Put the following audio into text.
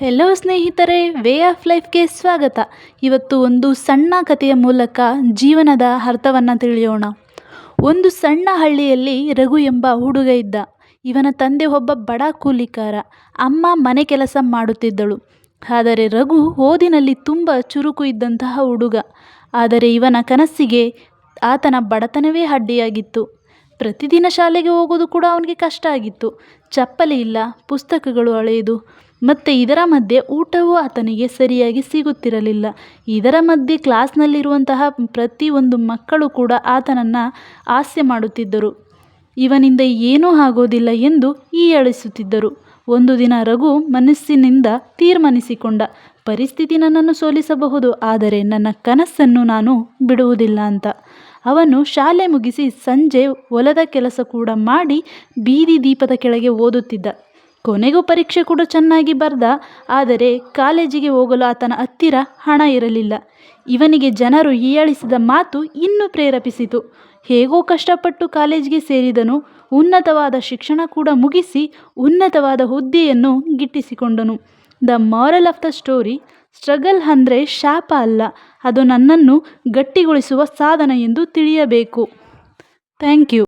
Hello ಸ್ನೇಹಿತರೆ way of ಲೈಫ್ಗೆ ಸ್ವಾಗತ. ಇವತ್ತು ಒಂದು ಸಣ್ಣ ಕಥೆಯ ಮೂಲಕ ಜೀವನದ ಅರ್ಥವನ್ನು ತಿಳಿಯೋಣ. ಒಂದು ಸಣ್ಣ ಹಳ್ಳಿಯಲ್ಲಿ ರಘು ಎಂಬ ಹುಡುಗ ಇದ್ದ. ಇವನ ತಂದೆ ಒಬ್ಬ ಬಡ ಕೂಲಿಕಾರ. ಅಮ್ಮ ಮನೆ ಕೆಲಸ ಮಾಡುತ್ತಿದ್ದಳು. ಆದರೆ ರಘು ಓದಿನಲ್ಲಿ ತುಂಬ ಚುರುಕು ಇದ್ದಂತಹ ಹುಡುಗ. ಆದರೆ ಇವನ ಕನಸಿಗೆ ಆತನ ಬಡತನವೇ ಅಡ್ಡಿಯಾಗಿತ್ತು. ಪ್ರತಿದಿನ ಶಾಲೆಗೆ ಹೋಗೋದು ಕೂಡ ಅವನಿಗೆ ಕಷ್ಟ ಆಗಿತ್ತು. ಚಪ್ಪಲಿ ಇಲ್ಲ, ಪುಸ್ತಕಗಳು ಹಳೆಯದು ಮತ್ತು ಇದರ ಮಧ್ಯೆ ಊಟವೂ ಆತನಿಗೆ ಸರಿಯಾಗಿ ಸಿಗುತ್ತಿರಲಿಲ್ಲ. ಇದರ ಮಧ್ಯೆ ಕ್ಲಾಸ್ನಲ್ಲಿರುವಂತಹ ಪ್ರತಿಯೊಂದು ಮಕ್ಕಳು ಕೂಡ ಆತನನ್ನು ಹಾಸ್ಯ ಮಾಡುತ್ತಿದ್ದರು. ಇವನಿಂದ ಏನೂ ಆಗೋದಿಲ್ಲ ಎಂದು ಹೀಯಾಳಿಸುತ್ತಿದ್ದರು ಒಂದು ದಿನ ರಘು ಮನಸ್ಸಿನಿಂದ ತೀರ್ಮಾನಿಸಿಕೊಂಡ, ಪರಿಸ್ಥಿತಿ ನನ್ನನ್ನು ಸೋಲಿಸಬಹುದು, ಆದರೆ ನನ್ನ ಕನಸನ್ನು ನಾನು ಬಿಡುವುದಿಲ್ಲ ಅಂತ. ಅವನು ಶಾಲೆ ಮುಗಿಸಿ ಸಂಜೆ ಹೊಲದ ಕೆಲಸ ಕೂಡ ಮಾಡಿ ಬೀದಿ ದೀಪದ ಕೆಳಗೆ ಓದುತ್ತಿದ್ದ. ಕೊನೆಗೂ ಪರೀಕ್ಷೆ ಕೂಡ ಚೆನ್ನಾಗಿ ಬರೆದ, ಆದರೆ ಕಾಲೇಜಿಗೆ ಹೋಗಲು ಆತನ ಹತ್ತಿರ ಹಣ ಇರಲಿಲ್ಲ. ಇವನಿಗೆ ಜನರು ಹೀಯಾಳಿಸಿದ ಮಾತು ಇನ್ನೂ ಪ್ರೇರೇಪಿಸಿತು. ಹೇಗೋ ಕಷ್ಟಪಟ್ಟು ಕಾಲೇಜಿಗೆ ಸೇರಿದನು. ಉನ್ನತವಾದ ಶಿಕ್ಷಣ ಕೂಡ ಮುಗಿಸಿ ಉನ್ನತವಾದ ಹುದ್ದೆಯನ್ನು ಗಿಟ್ಟಿಸಿಕೊಂಡನು. The moral of the story struggle ಅಂದರೆ ಶಾಪ ಅಲ್ಲ ಅದು ನನ್ನನ್ನು ಗಟ್ಟಿಗೊಳಿಸುವ ಸಾಧನ ಎಂದು ತಿಳಿಯಬೇಕು. Thank you.